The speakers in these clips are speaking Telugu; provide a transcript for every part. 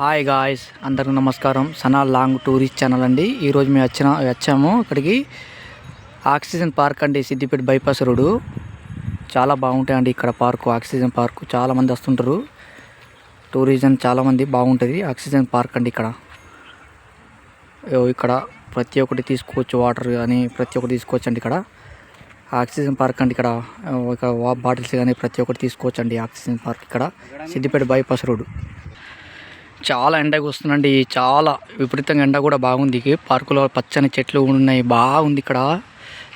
హాయ్ గాయ్స్ అందరికీ నమస్కారం. సనా లాంగ్ టూరిస్ట్ ఛానల్ అండి. ఈరోజు మేము వచ్చిన వచ్చాము. ఇక్కడికి ఆక్సిజన్ పార్క్ అండి సిద్దిపేట బైపాస్ రోడ్డు. చాలా బాగుంటాయండి ఇక్కడ పార్కు ఆక్సిజన్ పార్కు. చాలామంది వస్తుంటారు. టూరిజం చాలామంది బాగుంటుంది. ఆక్సిజన్ పార్క్ అండి ఇక్కడ. ఇక్కడ ప్రతి ఒక్కటి తీసుకోవచ్చు వాటర్ కానీ ప్రతి ఒక్కటి తీసుకోవచ్చు అండి ఇక్కడ. ఆక్సిజన్ పార్క్ అండి ఇక్కడ. ఇక్కడ బాటిల్స్ కానీ ప్రతి ఒక్కటి తీసుకోవచ్చు అండి ఆక్సిజన్ పార్క్ ఇక్కడ. Siddipet bypass road. చాలా ఎండగా వస్తుందండి. చాలా విపరీతంగా ఎండ కూడా బాగుంది. పార్కులో పచ్చని చెట్లు ఉన్నాయి. బాగుంది ఇక్కడ.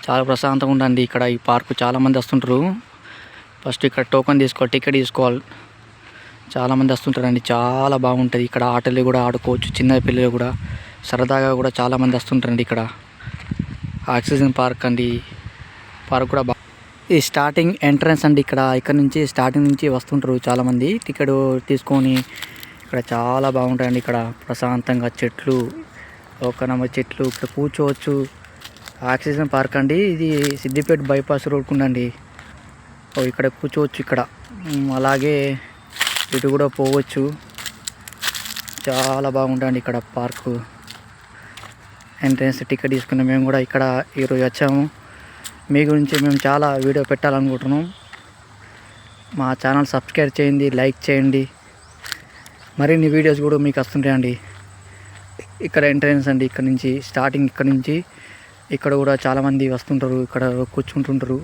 చాలా ప్రశాంతంగా ఉందండి ఇక్కడ ఈ పార్కు. చాలామంది వస్తుంటారు. ఫస్ట్ ఇక్కడ టోకెన్ తీసుకోవాలి టికెట్ తీసుకోవాలి. చాలామంది వస్తుంటారండి. చాలా బాగుంటుంది. ఇక్కడ ఆటలు కూడా ఆడుకోవచ్చు. చిన్న పిల్లలు కూడా. సరదాగా కూడా చాలామంది వస్తుంటారండి ఇక్కడ. ఆక్సిజన్ పార్క్ అండి. పార్క్ కూడా బాగా ఈ స్టార్టింగ్ ఎంట్రన్స్ అండి ఇక్కడ. ఇక్కడ నుంచి స్టార్టింగ్ నుంచి వస్తుంటారు చాలామంది టికెట్ తీసుకొని ఇక్కడ చాలా బాగుంటాయండి. ఇక్కడ ప్రశాంతంగా చెట్లు ఒక నమ్మ చెట్లు ఇక్కడ కూర్చోవచ్చు. ఆక్సిజన్ పార్క్ అండి. ఇది సిద్దిపేట బైపాస్ రోడ్ ఉందండి ఓ ఇక్కడ కూర్చోవచ్చు ఇక్కడ. అలాగే ఇటు కూడా పోవచ్చు. చాలా బాగుంటుంది ఇక్కడ పార్కు. ఎంట్రెన్స్ టికెట్ తీసుకున్న మేము కూడా ఇక్కడ ఈరోజు వచ్చాము. మీ గురించి మేము చాలా వీడియో పెట్టాలనుకుంటున్నాం. మా ఛానల్ సబ్స్క్రైబ్ చేయండి లైక్ చేయండి. మరిన్ని వీడియోస్ కూడా మీకు వస్తుంటాయండి ఇక్కడ ఎంట్రన్స్ అండి ఇక్కడ నుంచి స్టార్టింగ్ ఇక్కడ నుంచి. ఇక్కడ కూడా చాలామంది వస్తుంటారు ఇక్కడ కూర్చుంటుంటారు.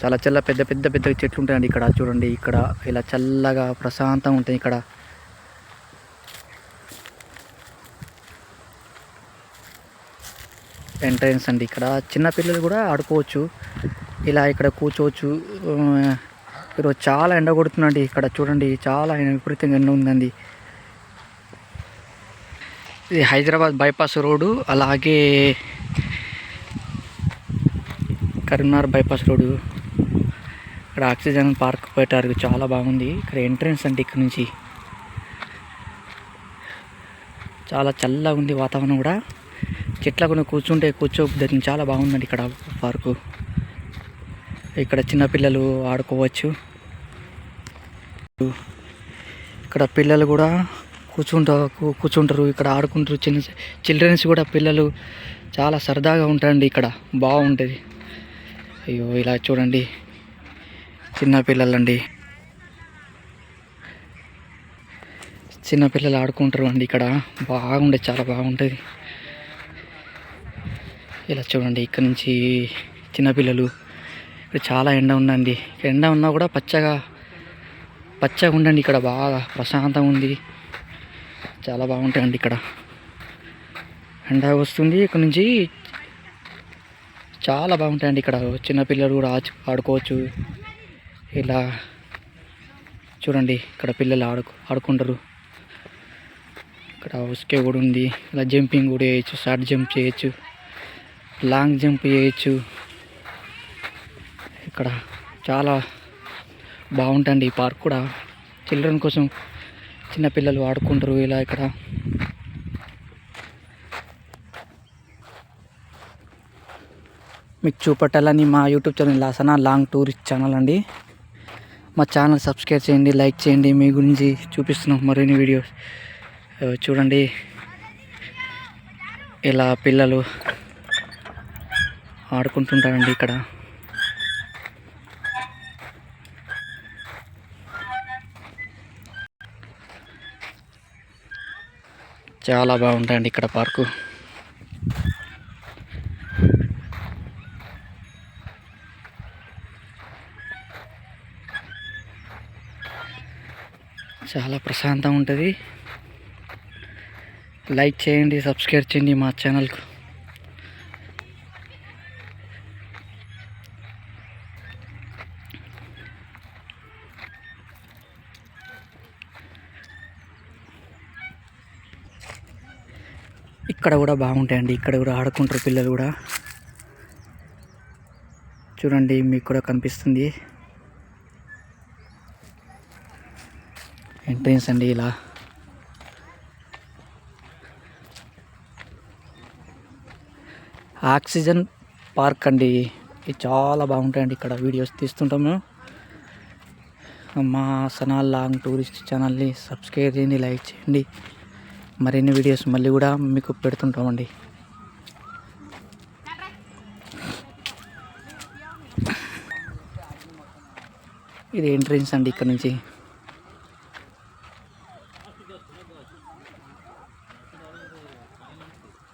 చాలా చల్ల పెద్ద పెద్ద పెద్ద చెట్లు ఉంటాయండి ఇక్కడ చూడండి ఇక్కడ. ఇలా చల్లగా ప్రశాంతంగా ఉంటాయి ఇక్కడ. ఎంట్రన్స్ అండి ఇక్కడ. చిన్నపిల్లలు కూడా ఆడుకోవచ్చు. ఇలా ఇక్కడ కూర్చోవచ్చు. ఈరోజు చాలా ఎండ కొడుతుందండి. ఇక్కడ చూడండి చాలా విపరీతంగా ఎండ ఉందండి. ఇది హైదరాబాద్ బైపాస్ రోడ్డు అలాగే కరీంనగర్ బైపాస్ రోడ్డు. ఇక్కడ ఆక్సిజన్ పార్క్ పెట్టారు చాలా బాగుంది. ఇక్కడ ఎంట్రన్స్ అండి ఇక్కడ నుంచి. చాలా చల్లగా ఉంది వాతావరణం కూడా. చెట్ల కొన్ని కూర్చుంటే కూర్చోబుద్ధి చాలా బాగుందండి ఇక్కడ పార్కు. ఇక్కడ చిన్నపిల్లలు ఆడుకోవచ్చు. ఇక్కడ పిల్లలు కూడా కూర్చుంటారు కూర్చుంటారు. ఇక్కడ ఆడుకుంటారు. చిన్న చిల్డ్రన్స్ కూడా పిల్లలు చాలా సరదాగా ఉంటారండి ఇక్కడ. బాగుంటుంది. అయ్యో ఇలా చూడండి. చిన్నపిల్లలండి చిన్నపిల్లలు ఆడుకుంటారు అండి ఇక్కడ. బాగుండే చాలా బాగుంటుంది. ఇలా చూడండి ఇక్కడ నుంచి చిన్నపిల్లలు ఇక్కడ చాలా ఎండ ఉందండి. ఇక్కడ ఎండ ఉన్నా కూడా పచ్చగా పచ్చగా ఉండండి ఇక్కడ బాగా ప్రశాంతంగా ఉంది. చాలా బాగుంటాయండి ఇక్కడ. ఎండ వస్తుంది ఇక్కడ నుంచి. చాలా బాగుంటాయండి ఇక్కడ. చిన్నపిల్లలు కూడా ఆడుకోవచ్చు. ఇలా చూడండి ఇక్కడ పిల్లలు ఆడుకు ఆడుకుంటారు. ఇక్కడ ఉస్కే కూడా ఉంది. ఇలా జంపింగ్ కూడా చేయొచ్చు షార్ట్ జంప్ చేయొచ్చు లాంగ్ జంప్ చేయొచ్చు. ఇక్కడ చాలా బాగుంటుంది ఈ పార్క్ కూడా. చిల్డ్రన్ కోసం చిన్నపిల్లలు ఆడుకుంటారు ఇలా ఇక్కడ. మీకు చూపెట్టాలని మా యూట్యూబ్ ఛానల్ లాసనా లాంగ్ టూరిస్ట్ ఛానల్ అండి. మా ఛానల్ సబ్స్క్రైబ్ చేయండి లైక్ చేయండి. మీ గురించి చూపిస్తున్నాం మరిన్ని వీడియోస్. చూడండి. ఇలా పిల్లలు ఆడుకుంటుంటారండి ఇక్కడ. చాలా బాగుంటాయండి ఇక్కడ పార్కు. చాలా ప్రశాంతంగా ఉంటుంది. లైక్ చేయండి సబ్స్క్రైబ్ చేయండి మా ఛానల్కు ఇక్కడ కూడా బాగుంటాయండి. ఇక్కడ కూడా ఆడుకుంటారు పిల్లలు కూడా. చూడండి మీకు కూడా కనిపిస్తుంది. ఎంట్రన్స్ అండి ఇలా. ఆక్సిజన్ పార్క్ అండి. ఇది చాలా బాగుంటాయండి. ఇక్కడ వీడియోస్ తీస్తుంటాము మా సనాల్ లాంగ్ టూరిస్ట్ ఛానల్ని సబ్స్క్రైబ్ చేయండి లైక్ చేయండి. మరిన్ని వీడియోస్ మళ్ళీ కూడా మీకు పెడుతుంటామండి. ఇది ఎంట్రన్స్ అండి ఇక్కడ నుంచి.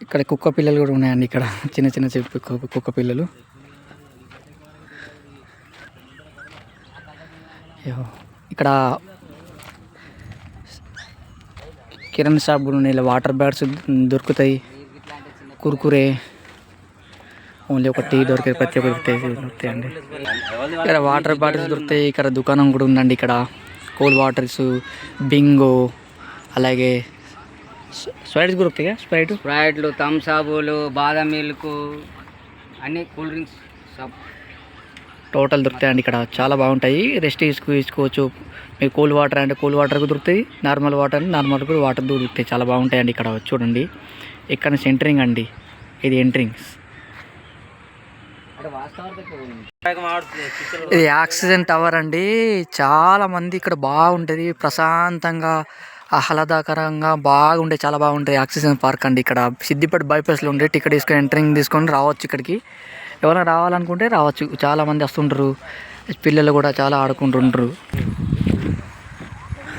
ఇక్కడ కుక్క పిల్లలు కూడా ఉన్నాయండి ఇక్కడ. చిన్న చిన్న చెప్పు కుక్క- పిల్లలు. ఇక్కడ కిరణ్ షాప్ కూడా ఉన్నాయి ఇలా వాటర్ బ్యాగ్స్ దొరుకుతాయి. కుర్కురే. ఓన్లీ ఒక టీ దొరికే ప్రతి ఒక్కరికి దొరుకుతాయండి. ఇక్కడ వాటర్ బాటిల్స్ దొరుకుతాయి ఇక్కడ దుకాణం కూడా ఉందండి ఇక్కడ. కూల్ వాటర్స్ బింగో అలాగే స్ప్రైట్స్ దొరుకుతాయి? స్ప్రైట్? స్ప్రైట్లు థమ్స్ అప్లు బాదం మిల్క్ అన్ని కూల్ డ్రింక్స్ సబ్ టోటల్ దొరుకుతాయండి ఇక్కడ. చాలా బాగుంటాయి. రెస్ట్ తీసుకు తీసుకోవచ్చు. మీరు కూల్ వాటర్ అంటే కూల్ వాటర్ కూడా దొరుకుతాయి. నార్మల్ వాటర్ అంటే నార్మల్ కూడా వాటర్ దొరుకుతాయి. చాలా బాగుంటాయండి ఇక్కడ చూడండి. ఇక్కడ నుంచి ఎంట్రింగ్ అండి. ఇది ఎంట్రింగ్స్. ఇది ఆక్సిజన్ టవర్ అండి. చాలా మంది ఇక్కడ బాగుంటుంది. ప్రశాంతంగా ఆహ్లాదకరంగా బాగుండే చాలా బాగుంటాయి ఆక్సిజన్ పార్క్ అండి ఇక్కడ. సిద్దిపేట బైపాస్లో ఉండే టికెట్ తీసుకొని ఎంట్రింగ్ తీసుకొని రావచ్చు ఇక్కడికి. ఎవరైనా రావాలనుకుంటే రావచ్చు. చాలా మంది వస్తుంటారు. పిల్లలు కూడా చాలా ఆడుకుంటుంటారు.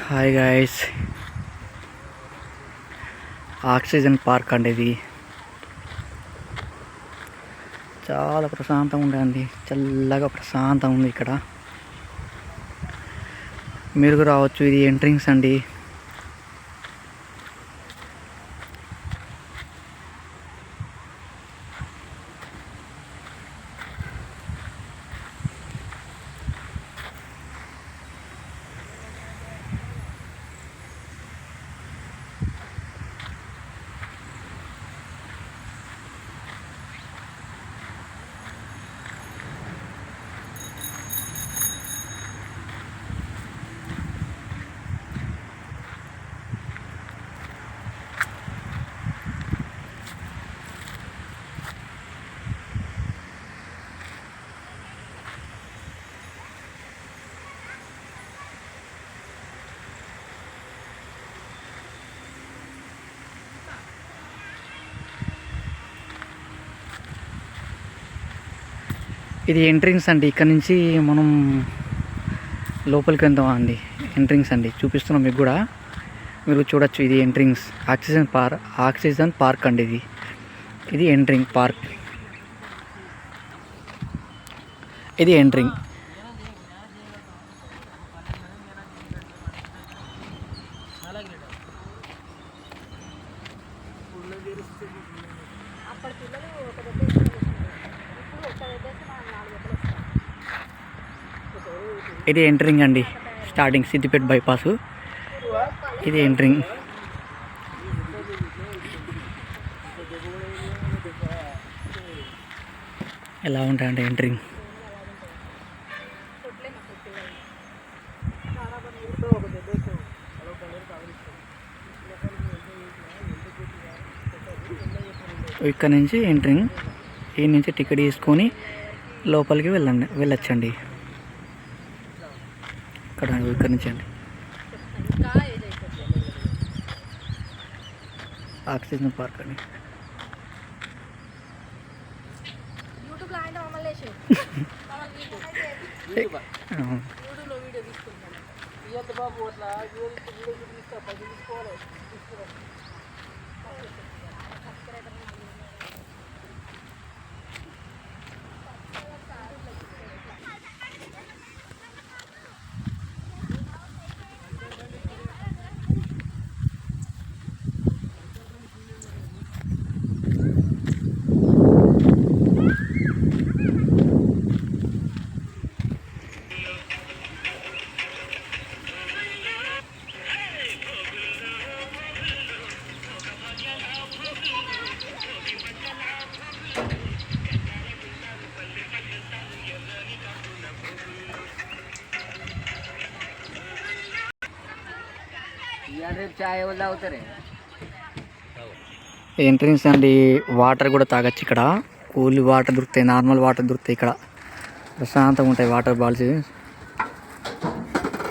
హాయ్ గాయస్ ఆక్సిజన్ పార్క్ అండి ఇది. చాలా ప్రశాంతంగా ఉందండి. చల్లగా ప్రశాంతంగా ఉంది ఇక్కడ. మీరు రావచ్చు. ఇది ఎంట్రింగ్స్ అండి. ఇది ఎంట్రింగ్స్ అండి. ఇక్కడ నుంచి మనం లోపలికి వెళ్దాం అండి? ఎంట్రింగ్స్ అండి. చూపిస్తున్నాం మీకు కూడా. మీరు చూడొచ్చు ఇది entrance oxygen park oxygen park అండి ఇది. ఇది ఎంట్రింగ్ పార్క్. ఇది ఎంట్రింగ్ ఇది ఎంట్రింగ్ అండి. స్టార్టింగ్ సిద్దిపేట బైపాస్ ఇది ఎంట్రింగ్ ఎలా ఉంటాయండి ఎంట్రింగ్ ఇక్కడ నుంచి ఎంట్రింగ్ ఈ నుంచి టికెట్ తీసుకొని లోపలికి వెళ్ళండి వెళ్ళొచ్చండి. ఇక్కడ ఇక్కడ నుంచి అండి. ఆక్సిజన్ పార్క్ అండి. అవును. రేపు చాయ్ ఎవరు తాగుతారే? ఎంట్రన్స్ అండి వాటర్ కూడా తాగొచ్చు ఇక్కడ. కూల్ వాటర్ దొరుకుతాయి నార్మల్ వాటర్ దొరుకుతాయి ఇక్కడ. ప్రశాంతంగా ఉంటాయి వాటర్ బాల్స్.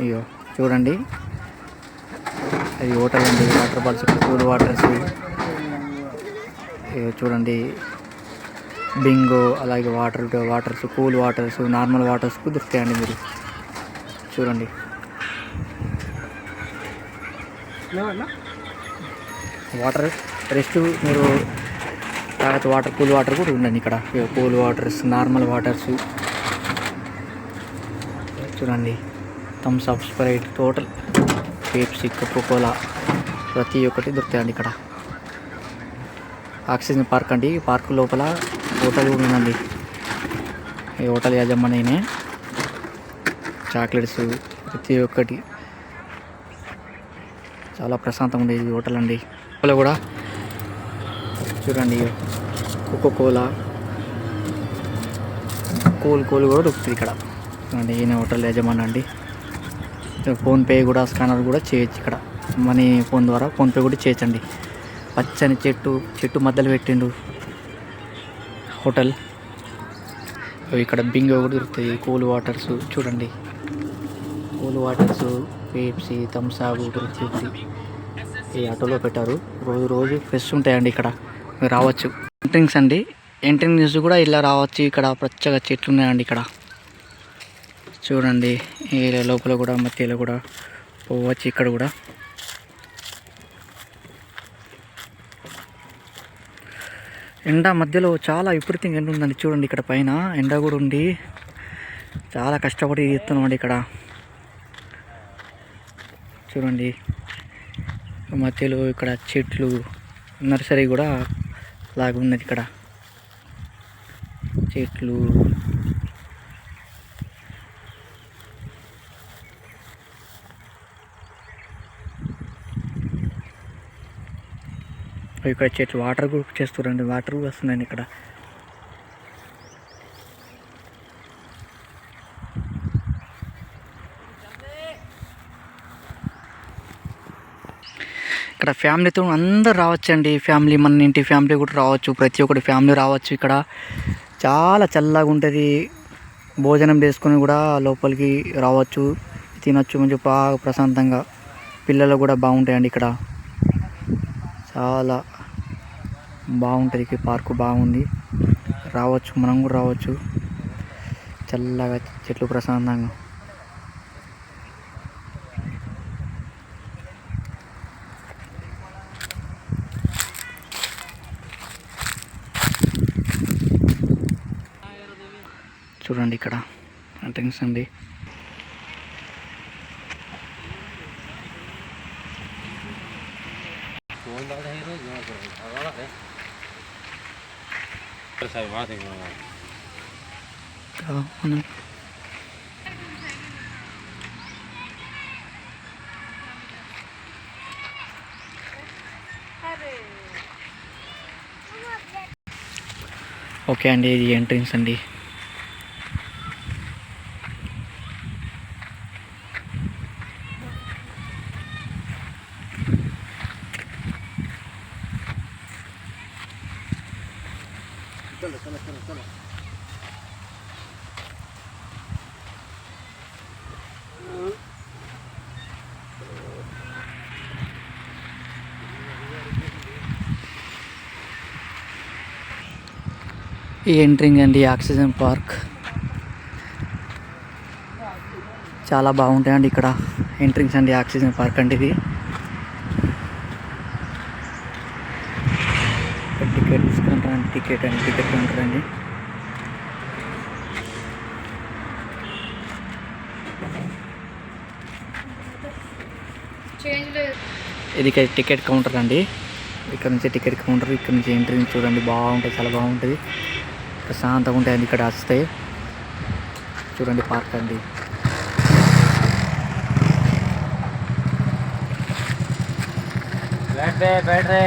అయ్యో చూడండి. అది హోటల్ అండి వాటర్ బాల్స్ కూల్ వాటర్స్. అయ్యో చూడండి. బింగో అలాగే water waters cool waters normal waters దొరుకుతాయండి మీరు. చూడండి. వాటర్ రెస్ట్ మీరు తాగొచ్చు వాటర్ కూల్ వాటర్ కూడా ఉండండి ఇక్కడ. కూల్ వాటర్స్ నార్మల్ వాటర్స్ చూడండి Thums Up Sprite total Pepsi cola ప్రతి ఒక్కటి దొరుకుతాయండి ఇక్కడ. ఆక్సిజన్ పార్క్ అండి. పార్క్ లోపల హోటల్ కూడా ఉందండి. ఈ హోటల్ యజమానినే చాక్లెట్స్ ప్రతి ఒక్కటి. చాలా ప్రశాంతంగా ఉండేది హోటల్ అండి. లోపల కూడా చూడండి కోకో కోలా కూల్ కూల్ కూడా దొరుకుతుంది ఇక్కడ. చూడండి ఈయన హోటల్ యజమాని అండి. ఫోన్పే కూడా స్కానర్ కూడా చేయొచ్చు ఇక్కడ. మనీ ఫోన్ ద్వారా ఫోన్పే కూడా చేయొచ్చండి. పచ్చని చెట్టు చెట్టు మధ్యలో పెట్టిండు హోటల్. ఇక్కడ బింగో కూడా దొరుకుతాయి కూల్ వాటర్స్ చూడండి. Cool waters Pepsi Thums Up దొరుకుతుంది ఈ ఆటోలో పెట్టారు. రోజు రోజు ఫ్రెష్ ఉంటాయండి ఇక్కడ. మీరు రావచ్చు. ఎంట్రింగ్స్ అండి. ఎంట్రింగ్స్ కూడా ఇలా రావచ్చు. ఇక్కడ పచ్చగా చెట్లు ఉన్నాయండి ఇక్కడ. చూడండి. ఈ లోపల కూడా మధ్యలో కూడా పోవచ్చు ఇక్కడ కూడా. ఎండ మధ్యలో చాలా విపరీతంగా ఎండ ఉందండి. చూడండి ఇక్కడ పైన. ఎండ కూడా ఉండి చాలా కష్టపడి చేస్తున్నామండి ఇక్కడ. చూడండి. మధ్యలో ఇక్కడ చెట్లు నర్సరీ కూడా లాగా ఉన్నది ఇక్కడ. చెట్లు. ఇక్కడ చెట్లు వాటర్ కూడా చేస్తారండి వాటర్ కూడా వస్తున్నాయండి ఇక్కడ. ఇక్కడ ఫ్యామిలీతో అందరు రావచ్చండి. ఫ్యామిలీ మన ఇంటి ఫ్యామిలీ కూడా రావచ్చు. ప్రతి ఒక్కటి ఫ్యామిలీ రావచ్చు ఇక్కడ. చాలా చల్లగా ఉంటుంది. భోజనం చేసుకొని కూడా లోపలికి రావచ్చు. తినొచ్చు మంచి బాగా ప్రశాంతంగా. పిల్లలు కూడా బాగుంటాయండి ఇక్కడ. చాలా బాగుంటుంది. ఈ పార్కు బాగుంది. రావచ్చు. మనం కూడా రావచ్చు. చల్లగా చెట్లు ప్రశాంతంగా. చూడండి ఇక్కడ. ఎంట్రన్స్ అండి. ఇంకా మనం ఓకే అండి ఇది ఎంట్రన్స్ అండి. ఎంట్రింగ్ అండి ఆక్సిజన్ పార్క్. చాలా బాగుంటాయండి ఇక్కడ ఎంట్రింగ్స్ అండి ఆక్సిజన్ పార్క్ అండి ఇది. టికెట్ తీసుకుంటారండి టికెట్ అండి టికెట్ ఉంటారండి ఇది టికెట్ కౌంటర్ అండి. ఇక్కడ నుంచి టికెట్ కౌంటర్ ఇక్కడ నుంచి ఎంట్రీ చూడండి బాగుంటుంది చాలా బాగుంటుంది ప్రశాంతంగా ఉంటాయండి ఇక్కడ వస్తే చూడండి పార్క్ అండి बैठ रे बैठ रे